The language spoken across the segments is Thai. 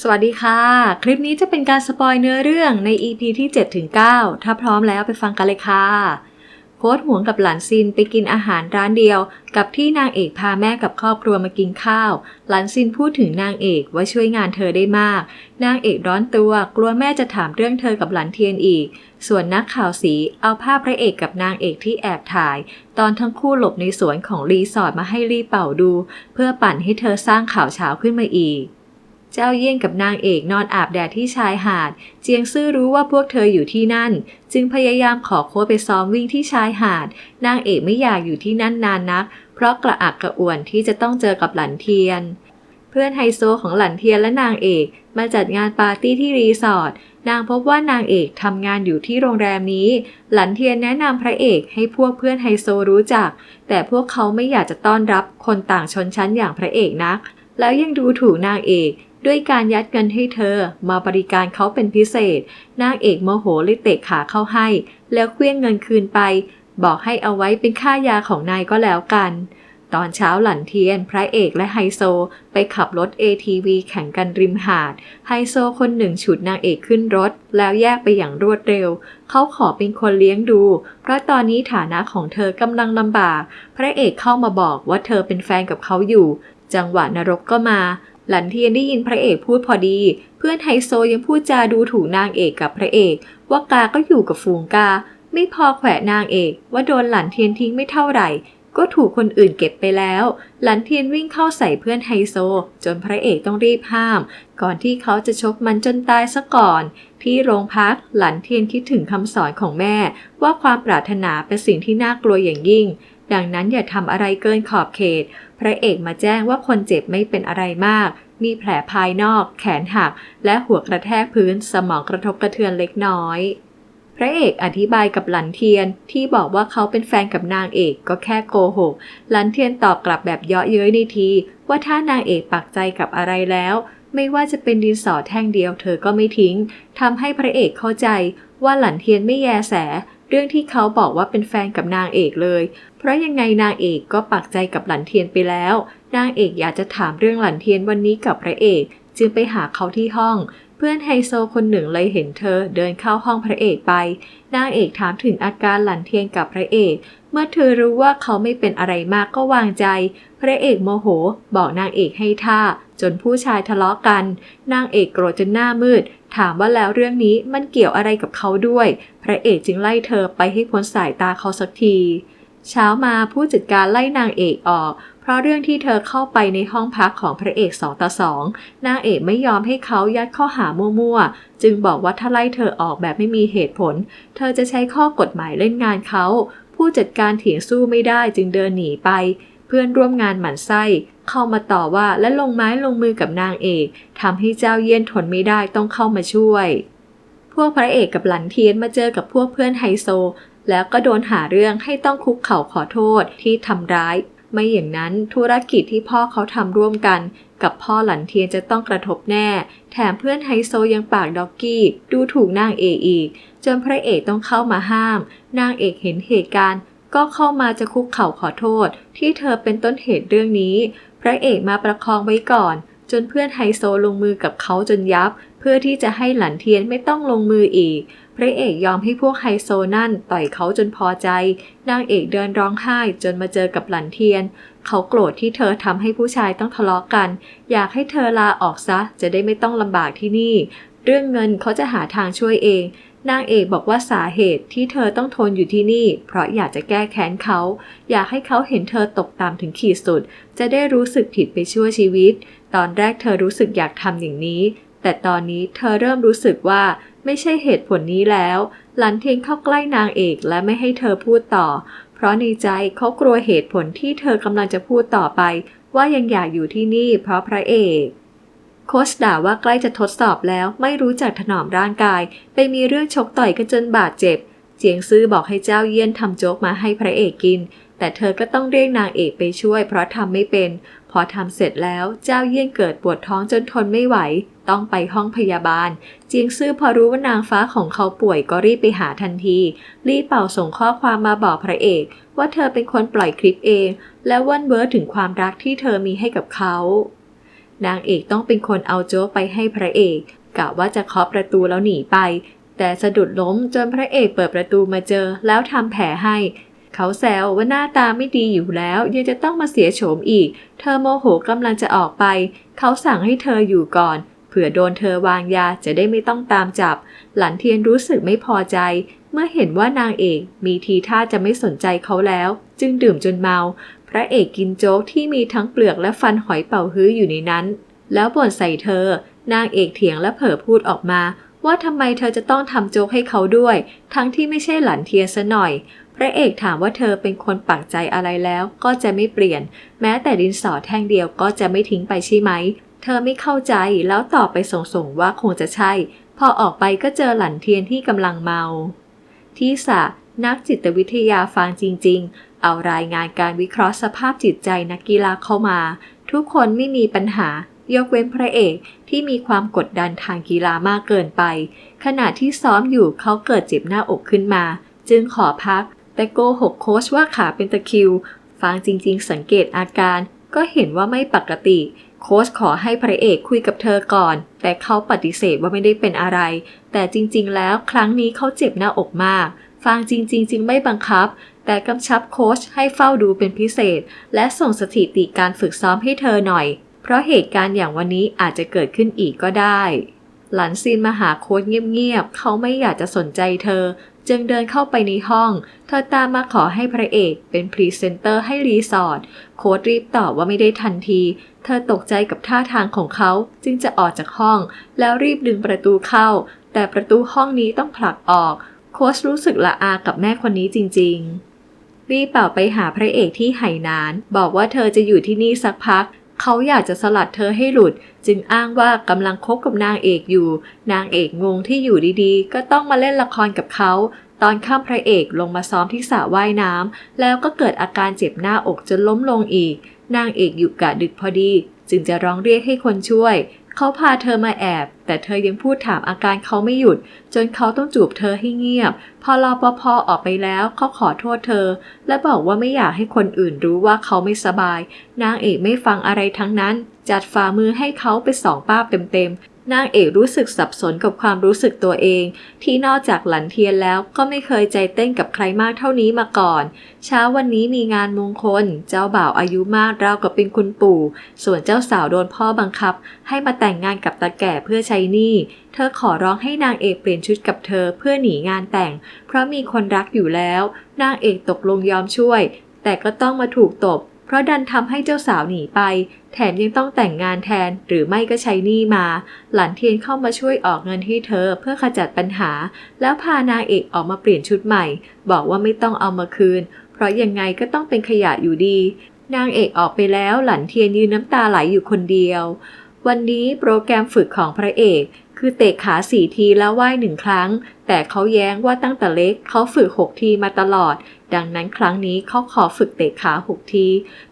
สวัสดีค่ะ คลิปนี้จะเป็นการสปอยเนื้อเรื่องใน EP ที่ 7-9 ถ้าพร้อมแล้วไปฟังกันเลยค่ะ โค้ดห่วงกับหลานซินไปกินอาหารร้านเดียว กับที่นางเอกพาแม่กับครอบครัวมากินข้าว หลานซินพูดถึงนางเอกว่าช่วยงานเธอได้มาก นางเอกร้อนตัวกลัวแม่จะถามเรื่องเธอกับหลานเทียนอีก ส่วนนักข่าวสีเอาภาพพระเอกกับนางเอกที่แอบถ่าย ตอนทั้งคู่หลบในสวนของรีสอร์ทมาให้รีเป่าดู เพื่อปั่นให้เธอสร้างข่าวเช้าขึ้นมาอีก เจ้าเยี่ยงกับนางเอกนอนอาบแดดที่ชายหาด เจียงซื่อรู้ว่าพวกเธออยู่ที่นั่น จึงพยายามขอโค้ชไปซ้อมวิ่งที่ชายหาด นางเอกไม่อยากอยู่ที่นั่นนานนัก เพราะกระอักกระอ่วนที่จะต้องเจอกับหลันเทียน เพื่อนไฮโซของหลันเทียนและนางเอกมาจัดงานปาร์ตี้ที่รีสอร์ทนางพบว่านางเอกทำงานอยู่ที่โรงแรมนี้ หลันเทียนแนะนำพระเอกให้พวกเพื่อนไฮโซรู้จัก แต่พวกเขาไม่อยากจะต้อนรับคนต่างชนชั้นอย่างพระเอกนัก แล้วยังดูถูกนางเอก ด้วยการยัดเงินให้เธอ มาบริการเขาเป็นพิเศษ นางเอกโมโหเลยเตะขาเข้าให้ แล้วเคลี้ยงเงินคืนไป บอกให้เอาไว้เป็นค่ายาของนายก็แล้วกัน ตอนเช้าหลันเทียน พระเอกและไฮโซ ไปขับรถ ATV แข่งกันริมหาด ไฮโซคนหนึ่งฉุดนางเอกขึ้นรถ แล้วแยกไปอย่างรวดเร็ว เขาขอเป็นคนเลี้ยงดู เพราะตอนนี้ฐานะของเธอกำลังลำบาก พระเอกเข้ามาบอกว่าเธอเป็นแฟนกับเขาอยู่ จังหวะนรกก็มา หลันเทียนได้ยินพระเอกพูดพอดี เพื่อนไฮโซยังพูดจาดูถูกนางเอกกับพระเอก ว่ากาก็อยู่กับฝูงกา ไม่พอแขวะนางเอก ว่าโดนหลันเทียนทิ้งไม่เท่าไหร่ ก็ถูกคนอื่นเก็บไปแล้ว หลันเทียนวิ่งเข้าใส่เพื่อนไฮโซ จนพระเอกต้องรีบห้าม ก่อนที่เขาจะชกมันจนตายซะก่อน ที่โรงพักหลันเทียนคิดถึงคำสอนของแม่ ว่าความปรารถนาเป็นสิ่งที่น่ากลัวอย่างยิ่ง ดังนั้นอย่าทำอะไรเกินขอบเขต พระเอกมาแจ้งว่าคนเจ็บไม่เป็นอะไรมาก มีแผลภายนอก แขนหัก และหัวกระแทกพื้นสมองกระทบกระเทือนเล็กน้อย พระเอกอธิบายกับหลันเทียนที่บอกว่าเขาเป็นแฟนกับนางเอกก็แค่โกหก หลันเทียนตอบกลับแบบเยาะเย้ยในที ว่าถ้านางเอกปักใจกับอะไรแล้วไม่ว่าจะเป็นดินสอแท่งเดียวเธอก็ไม่ทิ้งทำให้พระเอกเข้าใจว่าหลันเทียนไม่แยแส เรื่องที่เขาบอกว่าเป็นแฟนกับนางเอกเลย เพราะยังไงนางเอกก็ปักใจกับหลันเทียนไปแล้ว นางเอกอยากจะถามเรื่องหลันเทียนวันนี้กับพระเอก จึงไปหาเขาที่ห้อง เพื่อนไฮโซคนหนึ่งเลยเห็นเธอเดินเข้าห้องพระเอกไป นางเอกถามถึงอาการหลันเทียนกับพระเอก เมื่อเธอรู้ว่าเขาไม่เป็นอะไรมากก็วางใจ ระเอกโมโห บอกนางเอกให้ท่า จนผู้ชายทะเลาะกัน นางเอกโกรธจนหน้ามืด ถามว่าแล้วเรื่องนี้มันเกี่ยวอะไรกับเขาด้วย พระเอกจึงไล่เธอไปให้พ้นสายตาเขาสักทีเช้ามาผู้จัดการไล่นางเอกออก เพราะเรื่องที่เธอเข้าไปในห้องพักของพระเอกสองต่อสองนางเอกไม่ยอมให้เขายัดข้อหามั่วๆ จึงบอกว่าถ้าไล่เธอออกแบบไม่มีเหตุผล เธอจะใช้ข้อกฎหมายเล่นงานเขา ผู้จัดการเถียงสู้ไม่ได้จึงเดินหนีไป พื่อนร่วมงานหมั่นไส้ เข้ามาต่อว่าและลงไม้ลงมือกับนางเอกทำให้เจ้าเยี่ยนทนไม่ได้ต้องเข้ามาช่วย พวกพระเอกกับหลันเทียนมาเจอกับพวกเพื่อนไฮโซ แล้วก็โดนหาเรื่องให้ต้องคุกเข่าขอโทษที่ทำร้าย ไม่อย่างนั้นธุรกิจที่พ่อเขาทำร่วมกัน กับพ่อหลันเทียนจะต้องกระทบแน่ แถมเพื่อนไฮโซยังปากด็อกกี้ ดูถูกนางเอกอีกจนพระเอกต้องเข้ามาห้าม นางเอกเห็นเหตุการณ์ ก็เข้ามาจะคุกเข่าขอโทษ ที่เธอเป็นต้นเหตุเรื่องนี้ พระเอกมาประคองไว้ก่อน จนเพื่อนไฮโซลงมือกับเขาจนยับ เพื่อที่จะให้หลันเทียนไม่ต้องลงมืออีก พระเอกยอมให้พวกไฮโซนั่นต่อยเขาจนพอใจ นางเอกเดินร้องไห้จนมาเจอกับหลันเทียน เขาโกรธที่เธอทำให้ผู้ชายต้องทะเลาะกัน อยากให้เธอลาออกซะจะได้ไม่ต้องลำบากที่นี่ เรื่องเงินเขาจะหาทางช่วยเอง นางเอกบอกว่าสาเหตุที่เธอต้องทนอยู่ที่นี่ เพราะอยากจะแก้แค้นเขา อยากให้เขาเห็นเธอตกต่ำถึงขีดสุด จะได้รู้สึกผิดไปชั่วชีวิต ตอนแรกเธอรู้สึกอยากทำอย่างนี้ แต่ตอนนี้เธอเริ่มรู้สึกว่าไม่ใช่เหตุผลนี้แล้ว หลันเทียนเข้าใกล้นางเอกและไม่ให้เธอพูดต่อ เพราะในใจเขากลัวเหตุผลที่เธอกำลังจะพูดต่อไป ว่ายังอยากอยู่ที่นี่เพราะพระเอก โค้ชด่าว่าใกล้จะทดสอบแล้วไม่รู้จักถนอมร่างกาย ไปมีเรื่องชกต่อยกันจนบาดเจ็บ เจียงซื้อบอกให้เจ้าเยี่ยนทำโจ๊กมาให้พระเอกกิน แต่เธอก็ต้องเรียกนางเอกไปช่วย เพราะทำไม่เป็น พอทำเสร็จแล้วเจ้าเยี่ยนเกิดปวดท้องจนทนไม่ไหว ต้องไปห้องพยาบาล เจียงซื่อพอรู้ว่านางฟ้าของเขาป่วยก็รีบไปหาทันทีรีบเป่าส่งข้อความมาบอกพระเอก ว่าเธอเป็นคนปล่อยคลิปเอง และว่นเวิร์ถึงความรักที่เธอมีให้กับเขา นางเอกต้องเป็นคนเอาโจ๊กไปให้พระเอกกะว่าจะเคาะประตูแล้วหนีไป แต่สะดุดล้มจนพระเอกเปิดประตูมาเจอแล้วทำแผลให้ เขาแซวว่าหน้าตาไม่ดีอยู่แล้ว ยังจะต้องมาเสียโฉมอีก เธอโมโหกำลังจะออกไป เขาสั่งให้เธออยู่ก่อนเผื่อโดนเธอวางยาจะได้ไม่ต้องตามจับ หลันเทียนรู้สึกไม่พอใจ เมื่อเห็นว่านางเอกมีทีท่าจะไม่สนใจเขาแล้ว จึงดื่มจนเมา พระเอกกินโจ๊กที่มีทั้งเปลือกและฟันหอยเป่าฮื้ออยู่ในนั้น แล้วบ่นใส่เธอ นางเอกเถียงและเผลอพูดออกมา ว่าทำไมเธอจะต้องทำโจ๊กให้เขาด้วย ทั้งที่ไม่ใช่หลันเทียนซะหน่อย พระเอกถามว่าเธอเป็นคนปักใจอะไรแล้วก็จะไม่เปลี่ยน แม้แต่ดินสอแท่งเดียวก็จะไม่ทิ้งไปใช่ไหม เธอไม่เข้าใจแล้วตอบไปส่งๆว่าคงจะใช่ พอออกไปก็เจอหลันเทียนที่กำลังเมา ที่สะนักจิตวิทยาฟังจริง ๆ เอารายงานการวิเคราะห์สภาพจิตใจนักกีฬาเข้ามา ทุกคนไม่มีปัญหายกเว้นพระเอกที่มีความกดดันทางกีฬามากเกินไป ขณะที่ซ้อมอยู่เขาเกิดเจ็บหน้าอกขึ้นมา จึงขอพัก แต่โกหกโค้ชว่าขาเป็นตะคิว ฟังจริง ๆ สังเกตอาการ ก็เห็นว่าไม่ปกติ โค้ชขอให้พระเอกคุยกับเธอก่อน แต่เขาปฏิเสธว่าไม่ได้เป็นอะไร แต่จริงๆ แล้วครั้งนี้เขาเจ็บหน้าอกมากฟังจริงๆ จึงไม่บังคับ แต่กำชับโค้ชให้เฝ้าดูเป็นพิเศษ และส่งสถิติการฝึกซ้อมให้เธอหน่อย เพราะเหตุการณ์อย่างวันนี้อาจจะเกิดขึ้นอีกก็ได้ หลันซินมาหาโค้ชเงียบๆ เขาไม่อยากจะสนใจเธอ จึงเดินเข้าไปในห้อง เธอตามมาขอให้พระเอกเป็นพรีเซนเตอร์ให้รีสอร์ท โค้ดรีบตอบว่าไม่ได้ทันที เธอตกใจกับท่าทางของเขาจึงจะออกจากห้อง แล้วรีบดึงประตูเข้า แต่ประตูห้องนี้ต้องผลักออก โค้ชรู้สึกละอากับแม่คนนี้จริง ๆรีบเป่าไปหาพระเอกที่ไหหนาน บอกว่าเธอจะอยู่ที่นี่สักพัก เขาอยากจะสลัดเธอให้หลุด จึงอ้างว่ากำลังคบกับนางเอกอยู่ นางเอกงงที่อยู่ดีๆ ก็ต้องมาเล่นละครกับเขา ตอนข้ามพระเอกลงมาซ้อมที่สระว่ายน้ำแล้วก็เกิดอาการเจ็บหน้าอกจนล้มลงอีก นางเอกอยู่กะดึกพอดี จึงจะร้องเรียกให้คนช่วย เขาพาเธอมาแอบ แต่เธอยังพูดถามอาการเขาไม่หยุด จนเขาต้องจูบเธอให้เงียบ พอรอปภออกไปแล้วเขาขอโทษเธอ และบอกว่าไม่อยากให้คนอื่นรู้ว่าเขาไม่สบาย นางเอกไม่ฟังอะไรทั้งนั้น จัดฝ่ามือให้เขาไปสองป้าบเต็มๆ นางเอกรู้สึกสับสนกับความรู้สึกตัวเอง ที่นอกจากหลันเทียนแล้วก็ไม่เคยใจเต้นกับใครมากเท่านี้มาก่อน เช้าวันนี้มีงานมงคล เจ้าบ่าวอายุมากราวกับเป็นคุณปู่ ส่วนเจ้าสาวโดนพ่อบังคับ ให้มาแต่งงานกับตาแก่เพื่อใช้หนี้ เธอขอร้องให้นางเอกเปลี่ยนชุดกับเธอเพื่อหนีงานแต่ง เพราะมีคนรักอยู่แล้ว นางเอกตกลงยอมช่วย แต่ก็ต้องมาถูกตบ เพราะดันทำให้เจ้าสาวหนีไป แถมยังต้องแต่งงานแทนหรือไม่ก็ใช้หนี้มา หลันเทียนเข้ามาช่วยออกเงินให้เธอเพื่อขจัดปัญหา แล้วพานางเอกออกมาเปลี่ยนชุดใหม่ บอกว่าไม่ต้องเอามาคืน เพราะยังไงก็ต้องเป็นขยะอยู่ดี นางเอกออกไปแล้วหลันเทียนยืนน้ำตาไหลอยู่คนเดียววันนี้โปรแกรมฝึกของพระเอก คือเตะขาสี่ทีแล้วว่ายหนึ่งครั้ง แต่เขาแย้งว่าตั้งแต่เล็กเขาฝึกหกทีมาตลอด ดังนั้นครั้งนี้เขาขอฝึกเตะขาหกที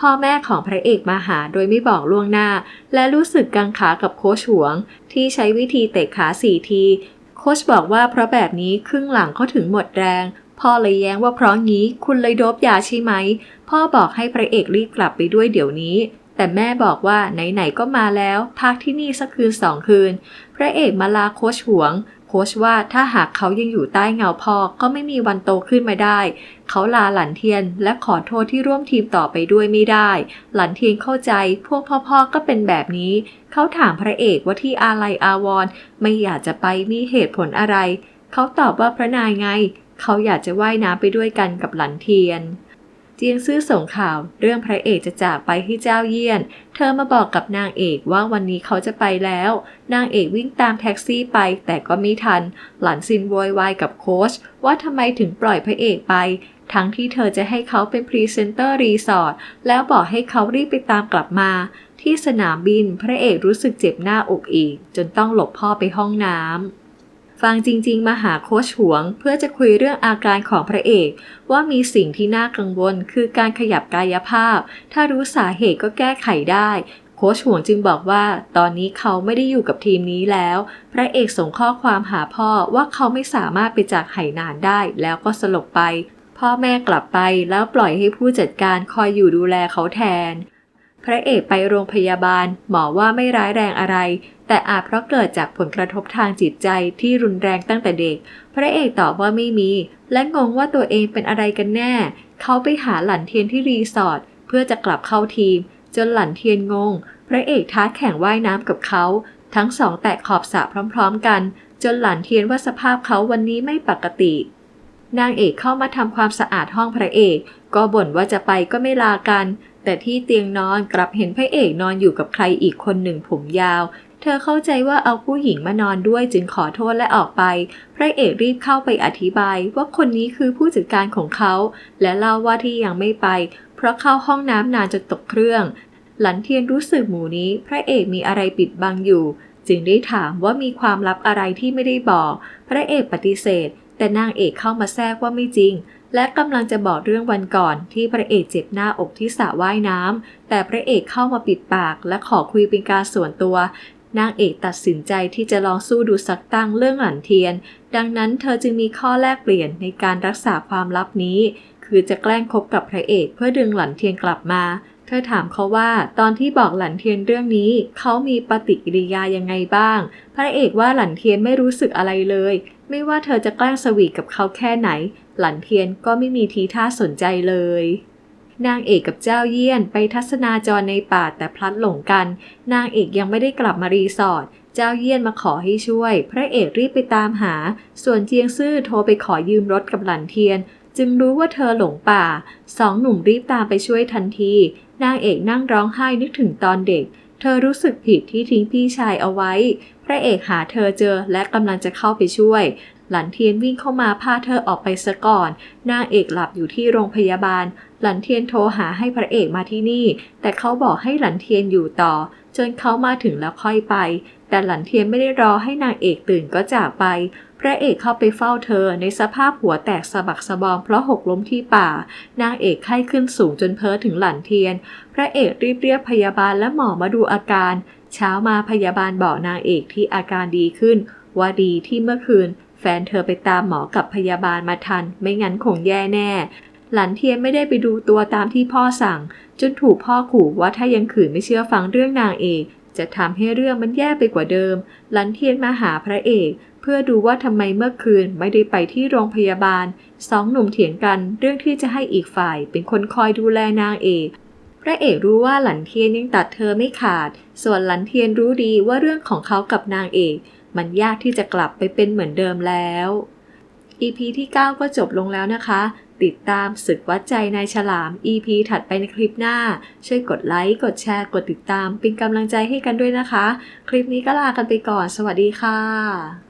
พ่อแม่ของพระเอกมาหาโดยไม่บอกล่วงหน้า และรู้สึกกังขากับโค้ชหวง ที่ใช้วิธีเตะขาสี่ที โค้ชบอกว่าเพราะแบบนี้ครึ่งหลังเขาถึงหมดแรงพ่อเลยแย้งว่าเพราะงี้คุณเลยโดบยาใช่ไหม พ่อบอกให้พระเอกรีบกลับไปด้วยเดี๋ยวนี้ แต่แม่บอกว่าไหนๆก็มาแล้วพักที่นี่สักคืนสองคืน พระเอกมาลาโคชหวง โคชว่าถ้าหากเขายังอยู่ใต้เงาพ่อก็ไม่มีวันโตขึ้นมาได้ เขาลาหลันเทียนและขอโทษที่ร่วมทีมต่อไปด้วยไม่ได้ หลันเทียนเข้าใจ พวกพ่อๆก็เป็นแบบนี้ เขาถามพระเอกว่าที่อาลัยอาวรณ์ไม่อยากจะไปมีเหตุผลอะไร เขาตอบว่าพระนายไง เขาอยากจะว่ายน้ำไปด้วยกันกับหลันเทียน เจียงซื่อส่งข่าว เรื่องพระเอกจะจากไปที่เจ้าเยี่ยน เธอมาบอกกับนางเอกว่าวันนี้เขาจะไปแล้ว นางเอกวิ่งตามแท็กซี่ไป แต่ก็ไม่ทัน หลันซินโวยวายกับโค้ชว่าทำไมถึงปล่อยพระเอกไป ทั้งที่เธอจะให้เขาเป็นพรีเซนเตอร์รีสอร์ทแล้วบอกให้เขารีบไปตามกลับมา ที่สนามบินพระเอกรู้สึกเจ็บหน้าอกอีก จนต้องหลบพ่อไปห้องน้ำ ฟังจริง ๆ มาหาโคชหวง เพื่อจะคุยเรื่องอาการของพระเอก ว่ามีสิ่งที่น่ากังวล คือการขยับกายภาพ ถ้ารู้สาเหตุก็แก้ไขได้ โค้ชหวงจึงบอกว่า ตอนนี้เขาไม่ได้อยู่กับทีมนี้แล้ว พระเอกส่งข้อความหาพ่อว่าเขาไม่สามารถไปจากไหหนานได้ แล้วก็สลบไป พ่อแม่กลับไปแล้วปล่อยให้ผู้จัดการคอยอยู่ดูแลเขาแทน พระเอกไปโรงพยาบาล หมอว่าไม่ร้ายแรงอะไร แต่อาจเพราะเกิดจากผลกระทบทางจิตใจที่รุนแรงตั้งแต่เด็ก พระเอกตอบว่าไม่มี และงงว่าตัวเองเป็นอะไรกันแน่ เขาไปหาหลันเทียนที่รีสอร์ทเพื่อจะกลับเข้าทีม จนหลันเทียนงง พระเอกท้าแข่งว่ายน้ำกับเขา ทั้งสองแตะขอบสระพร้อมๆกัน จนหลันเทียนว่าสภาพเขาวันนี้ไม่ปกติ นางเอกเข้ามาทำความสะอาดห้องพระเอก ก็บ่นว่าจะไปก็ไม่ลากันแต่ที่เตียงนอนกลับเห็นพระเอกนอนอยู่กับใครอีกคนหนึ่งผมยาว เธอเข้าใจว่าเอาผู้หญิงมานอนด้วยจึงขอโทษและออกไป พระเอกรีบเข้าไปอธิบายว่าคนนี้คือผู้จัดการของเขา และเล่าว่าที่ยังไม่ไป เพราะเข้าห้องน้ำนานจนตกเครื่อง หลันเทียนรู้สึกหมูนี้ พระเอกมีอะไรปิดบังอยู่ จึงได้ถามว่ามีความลับอะไรที่ไม่ได้บอก พระเอกปฏิเสธ แต่นางเอกเข้ามาแทรกว่าไม่จริงและกำลังจะบอกเรื่องวันก่อนที่พระเอกเจ็บหน้าอกที่สระว่ายน้ำแต่พระเอกเข้ามาปิดปากและขอคุยเป็นการส่วนตัว นางเอกตัดสินใจที่จะลองสู้ดูสักตั้งเรื่องหลันเทียน ดังนั้นเธอจึงมีข้อแลกเปลี่ยนในการรักษาความลับนี้ คือจะแกล้งคบกับพระเอกเพื่อดึงหลันเทียนกลับมา เธอถามเขาว่าตอนที่บอกหลันเทียนเรื่องนี้ เขามีปฏิกิริยายังไงบ้าง พระเอกว่าหลันเทียนไม่รู้สึกอะไรเลย ไม่ว่าเธอจะแกล้งสวีทกับเขาแค่ไหน หลันเทียนก็ไม่มีทีท่าสนใจเลย นางเอกกับเจ้าเยี่ยนไปทัศนาจรในป่าแต่พลัดหลงกัน นางเอกยังไม่ได้กลับมารีสอร์ทเจ้าเยี่ยนมาขอให้ช่วย พระเอกรีบไปตามหา ส่วนเจียงซื่อโทรไปขอยืมรถกับหลันเทียน จึงรู้ว่าเธอหลงป่า สองหนุ่มรีบตามไปช่วยทันที นางเอกนั่งร้องไห้นึกถึงตอนเด็ก เธอรู้สึกผิดที่ทิ้งพี่ชายเอาไว้ พระเอกหาเธอเจอและกำลังจะเข้าไปช่วย หลันเทียนวิ่งเข้ามาพาเธอออกไปซะก่อน นางเอกหลับอยู่ที่โรงพยาบาล หลันเทียนโทรหาให้พระเอกมาที่นี่ แต่เขาบอกให้หลันเทียนอยู่ต่อ จนเขามาถึงแล้วค่อยไป แต่หลันเทียนไม่ได้รอให้นางเอกตื่นก็จากไป พระเอกเข้าไปเฝ้าเธอในสภาพหัวแตกสะบักสะบอมเพราะหกล้มที่ป่า นางเอกไข้ขึ้นสูงจนเพ้อถึงหลันเทียน พระเอกรีบเรียกพยาบาลและหมอมาดูอาการ เช้ามาพยาบาลบอกนางเอกที่อาการดีขึ้นว่าดีที่เมื่อคืน แฟนเธอไปตามหมอกับพยาบาลมาทัน ไม่งั้นคงแย่แน่ หลันเทียนไม่ได้ไปดูตัวตามที่พ่อสั่ง จนถูกพ่อขู่ว่าถ้ายังขืนไม่เชื่อฟังเรื่องนางเอกจะทำให้เรื่องมันแย่ไปกว่าเดิม หลันเทียนมาหาพระเอก เพื่อดูว่าทำไมเมื่อคืนไม่ได้ไปที่โรงพยาบาล สองหนุ่มเถียงกันเรื่องที่จะให้อีกฝ่ายเป็นคนคอยดูแลนางเอก พระเอกรู้ว่าหลันเทียนยังตัดเธอไม่ขาด ส่วนหลันเทียนรู้ดีว่าเรื่องของเขากับนางเอก มันยากที่จะกลับไปเป็นเหมือนเดิมแล้ว EP ที่ 9 ก็จบลงแล้วนะคะ ติดตามศึกวัดใจนายฉลาม EP ถัดไปในคลิปหน้า ช่วยกดไลค์ กดแชร์ กดติดตาม เป็นกำลังใจให้กันด้วยนะคะ คลิปนี้ก็ลากันไปก่อน สวัสดีค่ะ